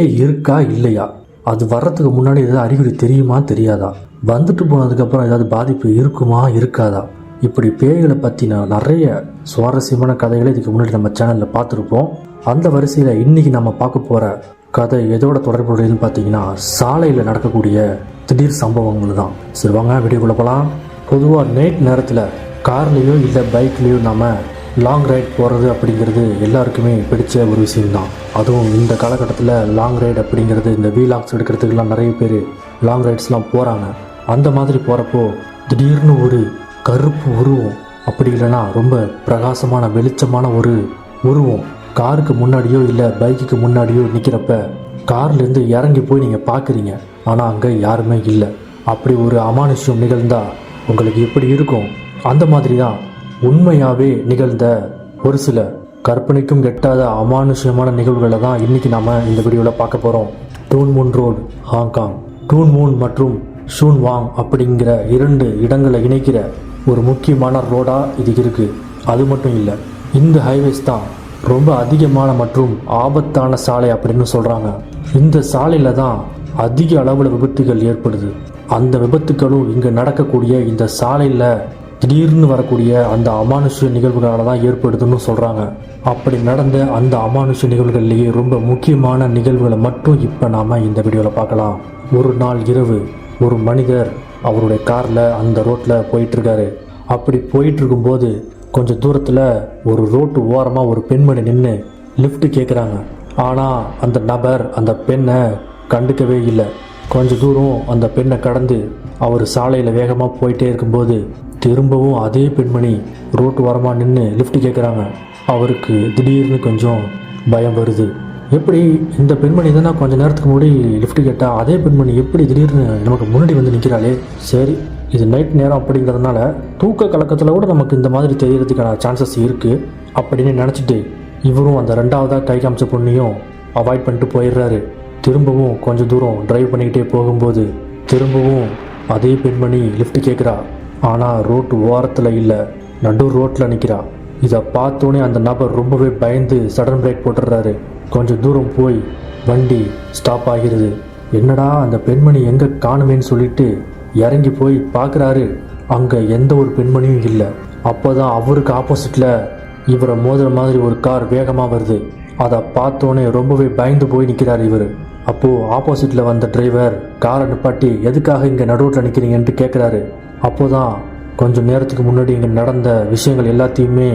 பேய் இருக்கா இல்லையா? அது வர்றதுக்கு முன்னாடி ஏதாவது அறிகுறி தெரியுமா தெரியாதா? வந்துட்டு போனதுக்கப்புறம் ஏதாவது பாதிப்பு இருக்குமா இருக்காதா? இப்படி பேய்களை பற்றின நிறைய சுவாரஸ்யமான கதைகளை இதுக்கு முன்னாடி நம்ம சேனலில் பார்த்துருப்போம். அந்த வரிசையில் இன்றைக்கி நம்ம பார்க்க போகிற கதை எதோட தொடர்புடையதுன்னு பார்த்தீங்கன்னா சாலையில் நடக்கக்கூடிய திடீர் சம்பவங்கள் தான். சரி வாங்க வீடியோக்குள்ளே போகலாம் பொதுவாக நைட் நேரத்தில் கார்லேயோ இல்லை பைக்லேயோ நம்ம லாங் ரைட் போகிறது அப்படிங்கிறது எல்லாருக்குமே பிடிச்ச ஒரு விஷயம்தான். அதுவும் இந்த காலகட்டத்தில் லாங் ரைடு அப்படிங்கிறது இந்த வீலாக்ஸ் எடுக்கிறதுக்கெலாம் நிறைய பேர் லாங் ரைட்ஸ்லாம் போகிறாங்க அந்த மாதிரி போகிறப்போ திடீர்னு ஒரு கருப்பு உருவம் அப்படி இல்லைன்னா ரொம்ப பிரகாசமான வெளிச்சமான ஒரு உருவம். காருக்கு முன்னாடியோ இல்லை பைக்குக்கு முன்னாடியோ நிற்கிறப்ப கார்லேருந்து இறங்கி போய் நீங்கள் பார்க்குறீங்க ஆனால் அங்கே யாருமே இல்லை. அப்படி ஒரு அமானுஷ்யம் நிகழ்ந்தால் உங்களுக்கு எப்படி இருக்கும்? அந்த மாதிரி தான் உண்மையாகவே நிகழ்ந்த ஒரு சில கற்பனைக்கும் கெட்டாத அமானுஷ்யமான நிகழ்வுகளை தான் இன்னைக்கு நாம இந்த வீடியோவில் பார்க்க போகிறோம் Tuen Mun road Hong Kong. Tuen Mun மற்றும் ஷூன் வாங் அப்படிங்கிற இரண்டு இடங்களை இணைக்கிற ஒரு முக்கியமான ரோடாக இது இருக்குது அது மட்டும் இல்லை இந்த ஹைவேஸ் தான் ரொம்ப அதிகமான மற்றும் ஆபத்தான சாலை அப்படின்னு சொல்கிறாங்க இந்த சாலையில் தான் அதிக அளவில் விபத்துகள் ஏற்படுது. அந்த விபத்துகளும் இங்கே நடக்கக்கூடிய இந்த சாலையில் திடீர்னு வரக்கூடிய அந்த அமானுஷ்ய நிகழ்வுகளால் தான் ஏற்படுதுன்னு சொல்கிறாங்க அப்படி நடந்த அந்த அமானுஷ்ய நிகழ்வுகள்லேயே ரொம்ப முக்கியமான நிகழ்வுகளை மட்டும் இப்போ நாம் இந்த வீடியோவில் பார்க்கலாம். ஒரு நாள் இரவு ஒரு மனிதர் அவருடைய காரில் அந்த ரோட்டில் போயிட்டுருக்காரு. அப்படி போயிட்டுருக்கும்போது கொஞ்சம் தூரத்தில் ஒரு ரோட்டு ஓரமாக ஒரு பெண்மணி நின்று லிஃப்ட்டு கேட்குறாங்க ஆனால் அந்த நபர் அந்த பெண்ணை கண்டுக்கவே இல்லை. கொஞ்ச தூரம் அந்த பெண்ணை கடந்து அவர் சாலையில் வேகமாக போயிட்டே இருக்கும்போது திரும்பவும் அதே பெண்மணி ரோட்டு ஓரமாக நின்று லிஃப்ட் கேட்குறாங்க அவருக்கு திடீர்னு கொஞ்சம் பயம் வருது. எப்படி இந்த பெண்மணி தானே கொஞ்ச நேரத்துக்கு முன்னாடி லிஃப்ட் கேட்டால் அதே பெண்மணி எப்படி திடீர்னு நமக்கு முன்னாடி வந்து நிற்கிறாளே சரி இது நைட் நேரம் அப்படிங்கிறதுனால தூக்க கலக்கத்தில் கூட நமக்கு இந்த மாதிரி தெரியறதுக்கான சான்சஸ் இருக்குது அப்படின்னு நினச்சிட்டு இவரும் அந்த ரெண்டாவதாக கை காமிச்ச பொண்ணையும் அவாய்ட் பண்ணிட்டு போயிடுறாரு. திரும்பவும் கொஞ்சம் தூரம் ட்ரைவ் பண்ணிக்கிட்டே போகும்போது திரும்பவும் அதே பெண்மணி லிஃப்ட் கேட்குறா ஆனால் ரோட்டு ஓரத்தில் இல்லை. நடு ரோட்டில் நிற்கிறா இதை பார்த்தோன்னே அந்த நபர் ரொம்பவே பயந்து சடன் பிரேக் போட்டுடுறாரு. கொஞ்சம் தூரம் போய் வண்டி ஸ்டாப் ஆகிறது என்னடா அந்த பெண்மணி எங்கே காணுமேன்னு சொல்லிட்டு இறங்கி போய் பார்க்குறாரு அங்கே எந்த ஒரு பெண்மணியும் இல்லை. அப்போ தான் அவருக்கு ஆப்போசிட்டில் இவரை மோதுற மாதிரி ஒரு கார் வேகமாக வருது. அதை பார்த்தோன்னே ரொம்பவே பயந்து போய் நிற்கிறார் இவர். அப்போது ஆப்போசிட்டில் வந்த டிரைவர் காரை நிப்பாட்டி எதுக்காக இங்கே நடுவில் நிற்கிறீங்கன்ட்டு கேட்குறாரு அப்போ தான் கொஞ்சம் நேரத்துக்கு முன்னாடி இங்கே நடந்த விஷயங்கள் எல்லாத்தையுமே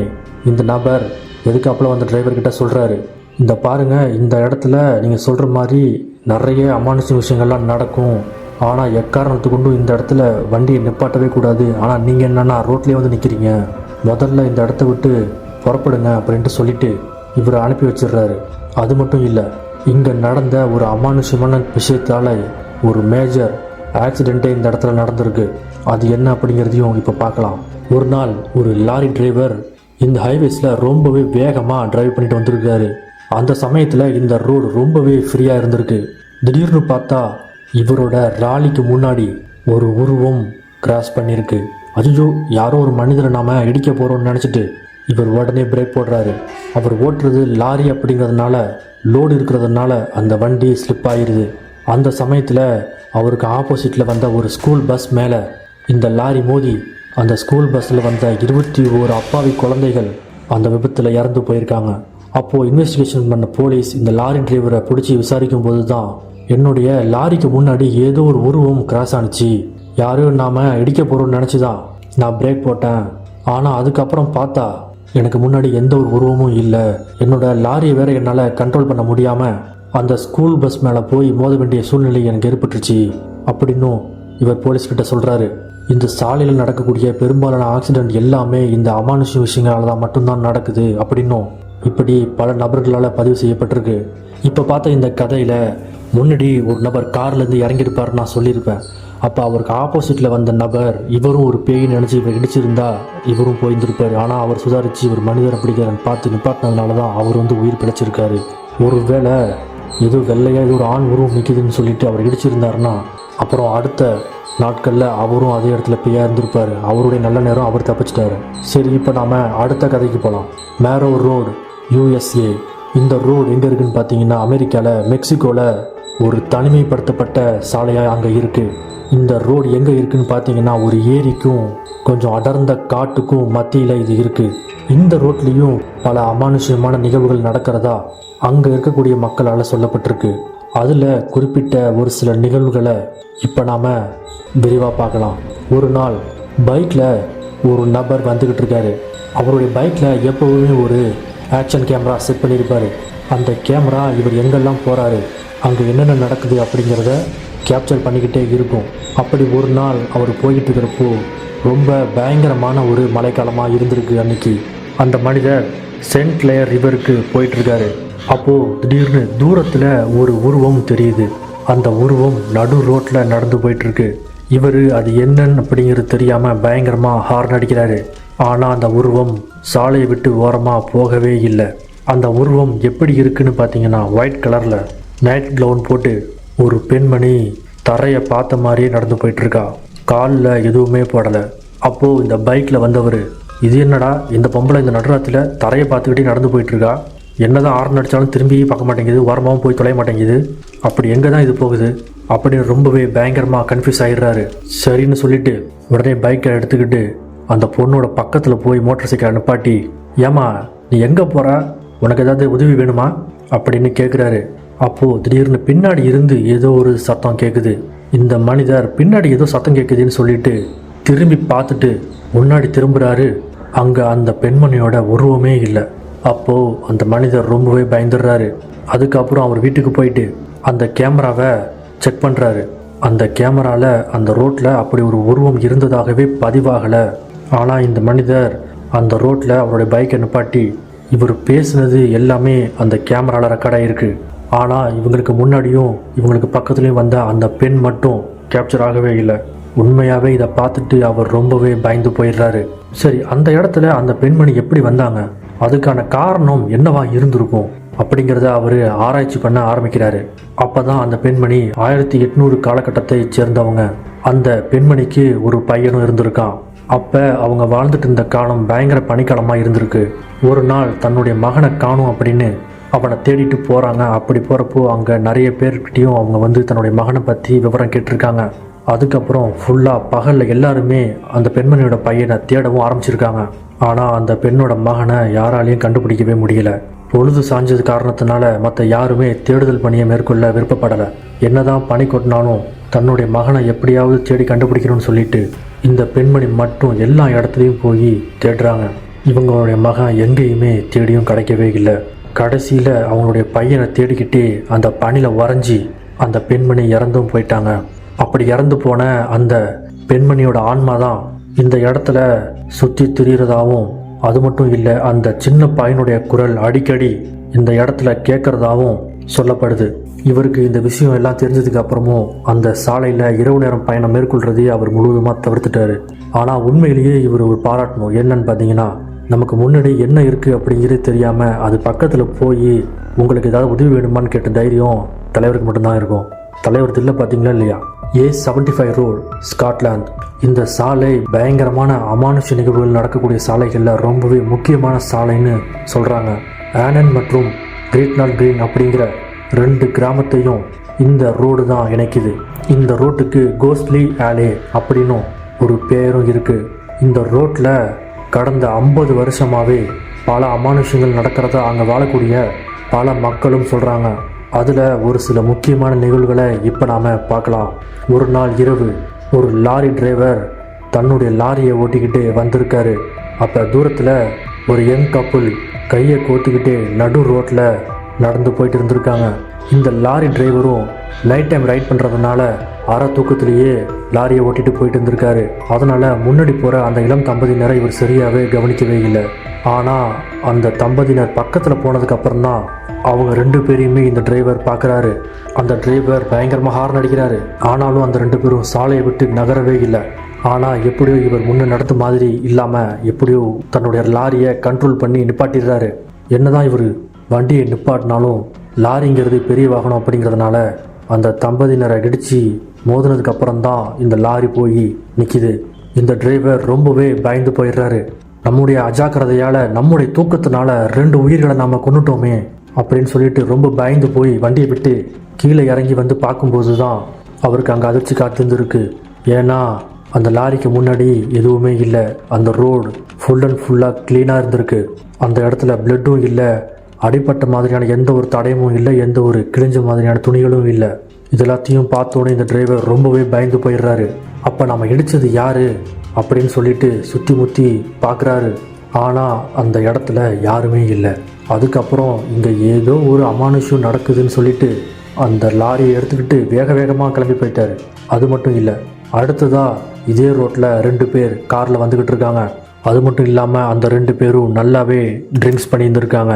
இந்த நபர் எதுக்காப்புல வந்த டிரைவர்கிட்ட சொல்கிறாரு இந்த பாருங்க இந்த இடத்துல நீங்கள் சொல்கிற மாதிரி நிறைய அமானுஷ விஷயங்கள்லாம் நடக்கும். ஆனால் எக்காரணத்து கொண்டும் இந்த இடத்துல வண்டியை நிப்பாட்டவே கூடாது. ஆனால் நீங்கள் என்னன்னா ரோட்லேயே வந்து நிற்கிறீங்க முதல்ல இந்த இடத்த விட்டு புறப்படுங்க அப்படின்ட்டு சொல்லிட்டு இவரை அனுப்பி வச்சிடுறாரு. அது மட்டும் இல்லை இங்கே நடந்த ஒரு அமானுஷ்யமான விஷயத்தால் ஒரு மேஜர் ஆக்சிடெண்ட்டே இந்த இடத்துல நடந்திருக்கு. அது என்ன அப்படிங்கிறதையும் இப்போ பார்க்கலாம். ஒரு நாள் ஒரு லாரி டிரைவர் இந்த ஹைவேஸில் ரொம்பவே வேகமாக டிரைவ் பண்ணிட்டு வந்திருக்காரு. அந்த சமயத்தில் இந்த ரோடு ரொம்பவே ஃப்ரீயாக இருந்திருக்கு. திடீர்னு பார்த்தா இவரோட ராலிக்கு முன்னாடி ஒரு உருவம் கிராஸ் பண்ணியிருக்கு அஜிஜோ யாரோ ஒரு மனிதரை நாம் இடிக்க போகிறோம்னு நினச்சிட்டு இவர் உடனே பிரேக் போடுறாரு. அவர் ஓட்டுறது லாரி அப்படிங்கிறதுனால லோடு இருக்கிறதுனால அந்த வண்டி ஸ்லிப் ஆயிடுது அந்த சமயத்தில் அவருக்கு ஆப்போசிட்டில் வந்த ஒரு ஸ்கூல் பஸ் மேலே இந்த லாரி மோதி அந்த ஸ்கூல் பஸ்ஸில் வந்த இருபத்தி ஓரு அப்பாவி குழந்தைகள் அந்த விபத்தில் இறந்து போயிருக்காங்க. அப்போது இன்வெஸ்டிகேஷன் பண்ண போலீஸ் இந்த லாரி டிரைவரை பிடிச்சி விசாரிக்கும் போது தான் என்னுடைய லாரிக்கு முன்னாடி ஏதோ ஒரு உருவம் கிராஸ் ஆனுச்சு. யாரும் நாம் இடிக்க போகிறோம்னு நினச்சி தான் நான் பிரேக் போட்டேன். ஆனால் அதுக்கப்புறம் பார்த்தா எனக்கு முன்னாடி எந்த ஒரு உருவமும் இல்லை. என்னோட லாரியை வேற என்னால் கண்ட்ரோல் பண்ண முடியாமல் அந்த ஸ்கூல் பஸ் மேலே போய் மோத வேண்டிய சூழ்நிலை எனக்கு ஏற்பட்டுருச்சு. அப்படின்னும் இவர் போலீஸ்கிட்ட சொல்கிறாரு இந்த சாலையில் நடக்கக்கூடிய பெரும்பாலான ஆக்சிடென்ட் எல்லாமே இந்த அமானுஷ்ய விஷயங்களால் தான் மட்டும்தான் நடக்குது அப்படின்னும் இப்படி பல நபர்களால் பதிவு செய்யப்பட்டிருக்கு. இப்போ பார்த்த இந்த கதையில் முன்னாடி ஒரு நபர் கார்லேருந்து இறங்கியிருப்பார் நான் சொல்லியிருப்பேன். அப்போ அவருக்கு ஆப்போசிட்டில் வந்த நபர் இவரும் ஒரு பேய் நினச்சி இவர் இடிச்சிருந்தா இவரும் போயிருந்திருப்பார். ஆனால் அவர் சுதாரித்து ஒரு மனிதர் அப்படிங்கிறன்னு பார்த்து நிப்பாட்டினதுனால தான் அவர் வந்து உயிர் பிழைச்சிருக்காரு. ஒருவேளை ஏதோ வெள்ளையாக ஏதோ ஒரு ஆண் உருவம் நிற்கிதுன்னு சொல்லிட்டு அவர் இடிச்சிருந்தாருன்னா அப்புறம் அடுத்த நாட்களில் அவரும் அதே இடத்துல பேயா இருந்திருப்பார் அவருடைய நல்ல நேரம் அவர் தப்பிச்சிட்டாரு. சரி இப்போ நாம் அடுத்த கதைக்கு போகலாம் மேரோ ரோடு யூஎஸ்ஏ இந்த ரோடு எங்கே இருக்குன்னு பார்த்தீங்கன்னா அமெரிக்காவில் மெக்சிகோவில் ஒரு தனிமைப்படுத்தப்பட்ட சாலையாக அங்கே இருக்குது இந்த ரோடு எங்கே இருக்குதுன்னு பார்த்தீங்கன்னா ஒரு ஏரிக்கும் கொஞ்சம் அடர்ந்த காட்டுக்கும் மத்தியில் இது இருக்குது இந்த ரோட்லேயும் பல அமானுஷ்யமான நிகழ்வுகள் நடக்கிறதா அங்கே இருக்கக்கூடிய மக்களால் சொல்லப்பட்டிருக்கு. அதில் குறிப்பிட்ட ஒரு சில நிகழ்வுகளை இப்போ நாம் விரிவாக பார்க்கலாம். ஒரு நாள் பைக்கில் ஒரு நபர் வந்துக்கிட்டு இருக்காரு. அவருடைய பைக்கில் எப்போவுமே ஒரு ஆக்ஷன் கேமரா செட் பண்ணியிருப்பார். அந்த கேமரா இவர் எங்கெல்லாம் போகிறாரு அங்கே என்னென்ன நடக்குது அப்படிங்கிறத கேப்சர் பண்ணிக்கிட்டே இருக்கும். அப்படி ஒரு நாள் அவர் போய்கிட்டு இருக்கிறப்போ ரொம்ப பயங்கரமான ஒரு மழைக்காலமாக இருந்திருக்கு அன்னைக்கு. அந்த மனிதர் சென்ட் லேயர் ரிவருக்கு போயிட்டுருக்காரு அப்போது திடீர்னு தூரத்தில் ஒரு உருவம் தெரியுது. அந்த உருவம் நடு ரோட்டில் நடந்து போயிட்டுருக்கு. இவர் அது என்னன்னு அப்படிங்கிறது தெரியாமல் பயங்கரமாக ஹார்ன் அடிக்கிறாரு. ஆனால் அந்த உருவம் சாலையை விட்டு ஓரமாக போகவே இல்லை. அந்த உருவம் எப்படி இருக்குன்னு பார்த்தீங்கன்னா ஒயிட் கலரில் நைட் க்ளவுன் போட்டு ஒரு பெண்மணி தரையை பார்த்த மாதிரியே நடந்து போயிட்டுருக்கா. காலில் எதுவுமே போடலை. அப்போது இந்த பைக்கில் வந்தவர் இது என்னடா? இந்த பொம்பளை இந்த நடுராத்தில் தரையை பார்த்துக்கிட்டே நடந்து போயிட்டுருக்கா? என்னதான் ஆர்ன் அடித்தாலும் திரும்பி பார்க்க மாட்டேங்குது ஓரமாகவும் போய் தொலைய மாட்டேங்குது. அப்படி எங்கே தான் இது போகுது? அப்படின்னு ரொம்பவே பயங்கரமாக கன்ஃபியூஸ் ஆகிடுறாரு சரின்னு சொல்லிட்டு உடனே பைக்கை எடுத்துக்கிட்டு அந்த பொண்ணோட பக்கத்தில் போய் மோட்டார் சைக்கிளை நிப்பாட்டி ஏமா நீ எங்கே போகிற உனக்கு ஏதாவது உதவி வேணுமா? அப்படின்னு கேட்குறாரு அப்போது திடீர்னு பின்னாடி இருந்து ஏதோ ஒரு சத்தம் கேட்குது இந்த மனிதர் பின்னாடி ஏதோ சத்தம் கேட்குதுன்னு சொல்லிட்டு திரும்பி பார்த்துட்டு முன்னாடி திரும்புகிறாரு அங்கே அந்த பெண்மணியோட உருவமே இல்லை. அப்போது அந்த மனிதர் ரொம்பவே பயந்துடுறாரு. அதுக்கப்புறம் அவர் வீட்டுக்கு போயிட்டு அந்த கேமராவை செக் பண்ணுறாரு அந்த கேமராவில் அந்த ரோட்டில் அப்படி ஒரு உருவம் இருந்ததாகவே பதிவாகலை. ஆனால் இந்த மனிதர் அந்த ரோட்டில் அவருடைய பைக்கை நிப்பாட்டி இவர் பேசுனது எல்லாமே அந்த கேமராவில் ரெக்கார்ட் ஆகிருக்கு ஆனால் இவங்களுக்கு முன்னாடியும் இவங்களுக்கு பக்கத்துலேயும் வந்த அந்த பெண் மட்டும் கேப்சர் ஆகவே இல்லை. உண்மையாகவே இதை பார்த்துட்டு அவர் ரொம்பவே பயந்து போயிடுறாரு. சரி அந்த இடத்துல அந்த பெண்மணி எப்படி வந்தாங்க? அதுக்கான காரணம் என்னவா இருந்திருக்கும்? அப்படிங்கிறத அவர் ஆராய்ச்சி பண்ண ஆரம்பிக்கிறாரு. அப்பதான் அந்த பெண்மணி ஆயிரத்தி எட்நூறு காலகட்டத்தை சேர்ந்தவங்க. அந்த பெண்மணிக்கு ஒரு பையனும் இருந்திருக்கான். அப்ப அவங்க வாழ்ந்துட்டு இருந்த காலம் பயங்கர பனிக்காலமா இருந்திருக்கு. ஒரு நாள் தன்னுடைய மகனை காணும் அப்படின்னு அவனை தேடிட்டு போறாங்க. அப்படி போறப்போ அங்க நிறைய பேர்கிட்டயும் அவங்க வந்து தன்னுடைய மகனை பத்தி விவரம் கேட்டிருக்காங்க. அதுக்கப்புறம் ஃபுல்லாக பகலில் எல்லாருமே அந்த பெண்மணியோட பையனை தேடவும் ஆரம்பிச்சிருக்காங்க. ஆனால் அந்த பெண்ணோட மகனை யாராலையும் கண்டுபிடிக்கவே முடியல. பொழுது சாஞ்சது காரணத்தினால மற்ற யாருமே தேடுதல் பணியை மேற்கொள்ள விருப்பப்படலை. என்னதான் பணி கொட்டினாலும் தன்னுடைய மகனை எப்படியாவது தேடி கண்டுபிடிக்கணும்னு சொல்லிட்டு இந்த பெண்மணி மட்டும் எல்லா இடத்துலையும் போய் தேடுறாங்க. இவங்களுடைய மகன் எங்கேயுமே தேடியும் கிடைக்கவே இல்லை. கடைசியில் அவங்களுடைய பையனை தேடிக்கிட்டே அந்த பணியில் வரைஞ்சி அந்த பெண்மணி இறந்தும் போயிட்டாங்க. அப்படி இறந்து போன அந்த பெண்மணியோட ஆன்மா தான் இந்த இடத்துல சுற்றி திரியிறதாவும் அது மட்டும் இல்லை அந்த சின்ன பையனுடைய குரல் அடிக்கடி இந்த இடத்துல கேட்கறதாவும் சொல்லப்படுது. இவருக்கு இந்த விஷயம் எல்லாம் தெரிஞ்சதுக்கு அப்புறமும் அந்த சாலையில் இரவு நேரம் பயணம் மேற்கொள்றதையே அவர் முழுவதுமாக தவிர்த்துட்டாரு. ஆனால் உண்மையிலேயே இவர் ஒரு பாராட்டணும். என்னன்னு பார்த்தீங்கன்னா நமக்கு முன்னாடி என்ன இருக்குது அப்படிங்கிறது தெரியாமல் அது பக்கத்தில் போய் உங்களுக்கு ஏதாவது உதவி வேணுமான்னு கேட்ட தைரியம் தலைவருக்கு மட்டும்தான் இருக்கும். தலைவர் தில்ல பார்த்தீங்களா இல்லையா? A seventy five road Scotland இந்த சாலை பயங்கரமான அமானுஷ நிகழ்வுகள் நடக்கக்கூடிய சாலைகளில் ரொம்பவே முக்கியமான சாலைன்னு சொல்கிறாங்க ஆனன் மற்றும் கிரேட்னால் கிரீன் அப்படிங்கிற ரெண்டு கிராமத்தையும் இந்த ரோடு தான் இணைக்குது. இந்த ரோட்டுக்கு கோஸ்ட்லி ஆலே அப்படின்னும் ஒரு பேரும் இருக்குது இந்த ரோட்டில் கடந்த ஐம்பது வருஷமாகவே பல அமானுஷங்கள் நடக்கிறதா அங்கே வாழக்கூடிய பல மக்களும் சொல்கிறாங்க அதில் ஒரு சில முக்கியமான நிகழ்வுகளை இப்போ நாம் பார்க்கலாம். ஒரு நாள் இரவு ஒரு லாரி டிரைவர் தன்னுடைய லாரியை ஓட்டிக்கிட்டு வந்திருக்காரு. அப்போ தூரத்தில் ஒரு யங் கப்புள் கையை கோத்துக்கிட்டு நடு ரோட்டில் நடந்து போயிட்டு இருந்திருக்காங்க. இந்த லாரி டிரைவரும் நைட் டைம் ரைட் பண்ணுறதுனால அரை தூக்கத்திலேயே லாரியை ஓட்டிட்டு போயிட்டு இருந்திருக்காரு. அதனால் முன்னாடி போகிற அந்த இளம் தம்பதியினரை இவர் சரியாகவே கவனிக்கவே இல்லை. ஆனால் அந்த தம்பதியினர் பக்கத்தில் போனதுக்கப்புறம் தான் அவங்க ரெண்டு பேரையுமே இந்த டிரைவர் பார்க்குறாரு அந்த டிரைவர் பயங்கரமாக ஹார்ன் அடிக்கிறாரு. ஆனாலும் அந்த ரெண்டு பேரும் சாலையை விட்டு நகரவே இல்லை. ஆனால் எப்படியோ இவர் முன்னே நடத்த மாதிரி இல்லாமல் எப்படியோ தன்னுடைய லாரியை கண்ட்ரோல் பண்ணி நிப்பாட்டிடுறாரு. என்னதான் இவர் வண்டியை நிப்பாட்டினாலும் லாரிங்கிறது பெரிய வாகனம் அப்படிங்கிறதுனால அந்த தம்பதியினரை இடித்து மோதினதுக்கு அப்புறம் தான் இந்த லாரி போய் நிற்கிது இந்த டிரைவர் ரொம்பவே பயந்து போயிடுறாரு. நம்முடைய அஜாக்கிரதையால் நம்முடைய தூக்கத்தினால ரெண்டு உயிர்களை நாம் கொண்டுட்டோமே அப்படின்னு சொல்லிட்டு ரொம்ப பயந்து போய் வண்டியை விட்டு கீழே இறங்கி வந்து பார்க்கும்போது தான் அவருக்கு அங்கே அதிர்ச்சி காத்திருந்துருக்கு. ஏன்னா அந்த லாரிக்கு முன்னாடி எதுவுமே இல்லை. அந்த ரோடு ஃபுல் அண்ட் ஃபுல்லாக க்ளீனாக இருந்திருக்கு. அந்த இடத்துல பிளட்டும் இல்லை. அடிப்பட்ட மாதிரியான எந்த ஒரு தடயமும் இல்லை. எந்த ஒரு கிழிஞ்ச மாதிரியான துணிகளும் இல்லை. இது எல்லாத்தையும் பார்த்தோன்னே இந்த டிரைவர் ரொம்பவே பயந்து போயிடுறாரு. அப்போ நம்ம இடித்தது யாரு? அப்படின்னு சொல்லிட்டு சுற்றி முற்றி பார்க்குறாரு. ஆனால் அந்த இடத்துல யாருமே இல்லை. அதுக்கப்புறம் இங்கே ஏதோ ஒரு அமானுஷ்யம் நடக்குதுன்னு சொல்லிட்டு அந்த லாரியை எடுத்துக்கிட்டு வேக வேகமாக கிளம்பி போயிட்டார். அது மட்டும் இல்லை அடுத்ததாக இதே ரோட்டில் ரெண்டு பேர் காரில் வந்துக்கிட்டு இருக்காங்க. அது மட்டும் இல்லாமல் அந்த ரெண்டு பேரும் நல்லாவே ட்ரிங்க்ஸ் பண்ணியிருந்துருக்காங்க.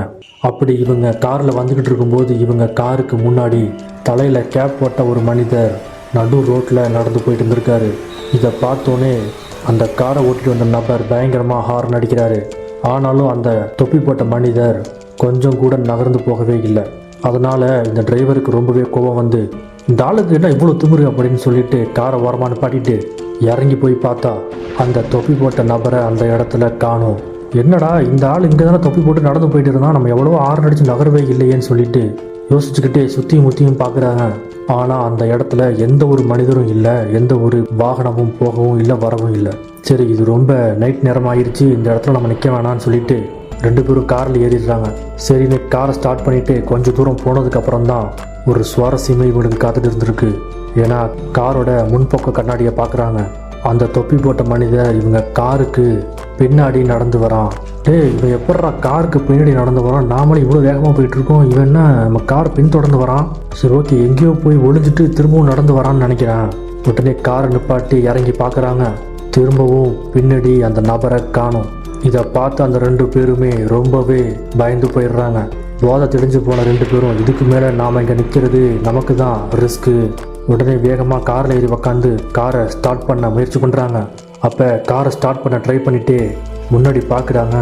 அப்படி இவங்க காரில் வந்துக்கிட்டு இருக்கும்போது இவங்க காருக்கு முன்னாடி தலையில் கேப் போட்ட ஒரு மனிதர் நடு ரோட்டில் நடந்து போயிட்டு இருந்திருக்காரு. இதை பார்த்தோன்னே அந்த காரை ஓட்டிட்டு வந்த நபர் பயங்கரமாக ஹார்ன் அடிக்கிறாரு. ஆனாலும் அந்த தொப்பி போட்ட மனிதர் கொஞ்சம் கூட நகர்ந்து போகவே இல்லை. அதனால் இந்த டிரைவருக்கு ரொம்பவே கோபம் வந்து இந்த ஆளுக்கு என்ன இவ்வளோ திமுரு? அப்படின்னு சொல்லிட்டு காரை ஓரமானு பாட்டிட்டு இறங்கி போய் பார்த்தா அந்த தொப்பி போட்ட நபரை அந்த இடத்துல காணும். என்னடா இந்த ஆள் இங்கே தானே தொப்பி போட்டு நடந்து போயிட்டு இருந்தான்? நம்ம எவ்வளோ ஆறு அடிச்சு நகரவே இல்லையேன்னு சொல்லிட்டு யோசிச்சுக்கிட்டே சுற்றியும் முத்தியும் பார்க்குறாங்க. ஆனால் அந்த இடத்துல எந்த ஒரு மனிதரும் இல்லை எந்த ஒரு வாகனமும் போகவும் இல்லை வரவும் இல்லை. சரி இது ரொம்ப நைட் நேரம் ஆயிடுச்சு இந்த இடத்துல நம்ம நிற்க வேணாம்னு சொல்லிட்டு ரெண்டு பேரும் காரில் ஏறிடுறாங்க. சரின்னு காரை ஸ்டார்ட் பண்ணிவிட்டு கொஞ்சம் தூரம் போனதுக்கப்புறம் தான் ஒரு சுவாரஸ்யமே இவங்களுக்கு காத்துட்டு இருந்திருக்கு. ஏன்னா காரோட முன்பக்க கண்ணாடியை பார்க்குறாங்க அந்த தொப்பி போட்ட மனிதர் இவங்க காருக்கு பின்னாடி நடந்து வரான். டேய் இவன் எப்படா காருக்கு பின்னாடி நடந்து வரான்? நாமளே இவ்வளோ வேகமாக போயிட்டு இருக்கோம் இவன் என்ன நம்ம கார் பின்தொடர்ந்து வரான்? சரி ஓகே எங்கேயோ போய் ஒளிஞ்சிட்டு திரும்பவும் நடந்து வரான்னு நினைக்கிறேன். உடனே காரை நிப்பாட்டி இறங்கி பார்க்குறாங்க திரும்பவும் பின்னாடி அந்த நபரை காணும். இதை பார்த்து அந்த ரெண்டு பேருமே ரொம்பவே பயந்து போயிடுறாங்க. போதை தெளிஞ்சு போன ரெண்டு பேரும் இதுக்கு மேலே நாம் இங்கே நிற்கிறது நமக்கு தான் ரிஸ்க்கு உடனே வேகமாக காரில் ஏறி உக்காந்து காரை ஸ்டார்ட் பண்ண முயற்சி பண்ணுறாங்க அப்போ காரை ஸ்டார்ட் பண்ண ட்ரை பண்ணிவிட்டு முன்னாடி பார்க்குறாங்க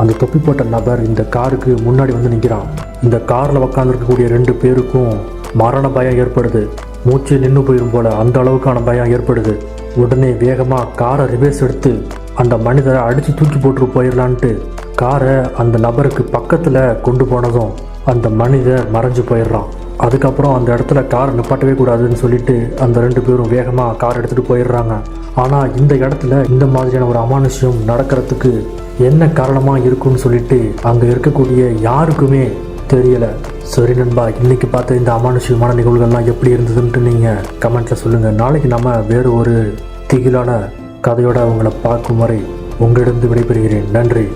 அந்த தொப்பி போட்ட நபர் இந்த காருக்கு முன்னாடி வந்து நிற்கிறான் இந்த காரில் உக்காந்துருக்கக்கூடிய ரெண்டு பேருக்கும் மரண பயம் ஏற்படுது. மூச்சு நின்று போயிடும் போல அந்த அளவுக்கான பயம் ஏற்படுது. உடனே வேகமாக காரை ரிவர்ஸ் எடுத்து அந்த மனிதரை அடித்து தூக்கி போட்டு போயிடலான்ட்டு காரை அந்த நபருக்கு பக்கத்தில் கொண்டு போனதும் அந்த மனிதர் மறைஞ்சு போயிடுறான். அதுக்கப்புறம் அந்த இடத்துல கார் நிப்பாட்டவே கூடாதுன்னு சொல்லிட்டு அந்த ரெண்டு பேரும் வேகமாக கார் எடுத்துகிட்டு போயிடுறாங்க. ஆனால் இந்த இடத்துல இந்த மாதிரியான ஒரு அமானுஷ்யம் நடக்கிறதுக்கு என்ன காரணமாக இருக்குன்னு சொல்லிட்டு அங்கே இருக்கக்கூடிய யாருக்குமே தெரியலை. சரி நண்பா இன்னைக்கு பார்த்த இந்த அமானுஷ்யமான நிகழ்வுகள்லாம் எப்படி இருந்ததுன்ட்டு நீங்கள் கமெண்ட்டில் சொல்லுங்கள் நாளைக்கு நம்ம வேறு ஒரு திகிலான கதையோட உங்களை பார்க்கும் வரை உங்களிடம் விடைபெறுகிறேன். நன்றி.